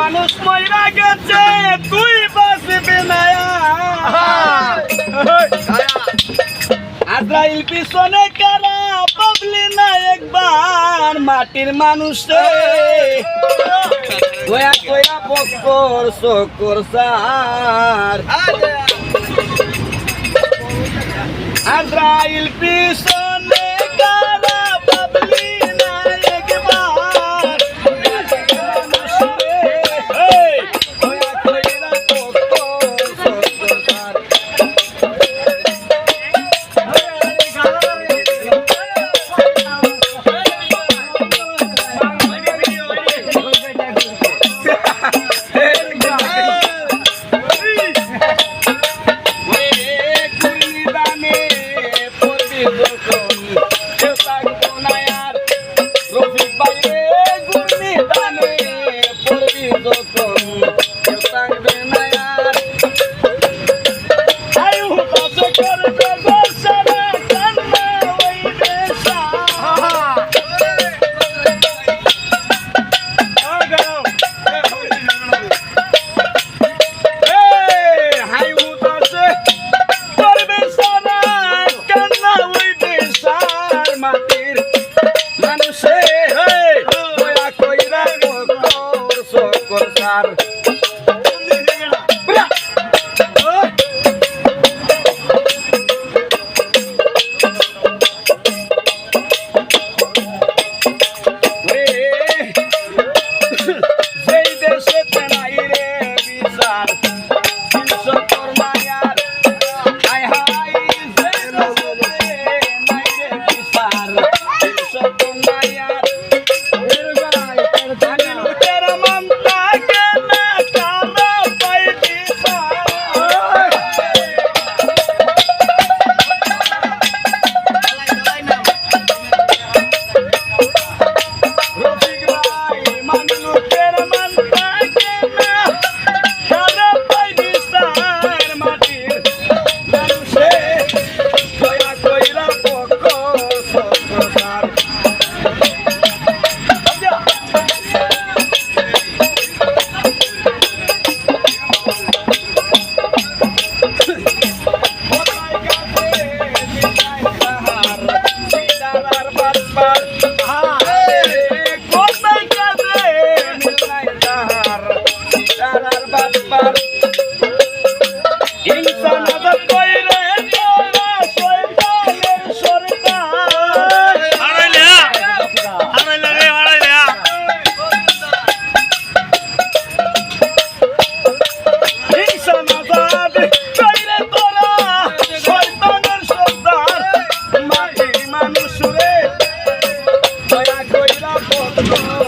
মানুষ মইরা গেছে, তুই বাঁচবি না। আজরাইল পিছনে কারা, পাবলি না একবার, মাটির মানুষ দয়া কয়া বকর সকর সার আজরাইল পিছনে Oh, yeah, I'm going to.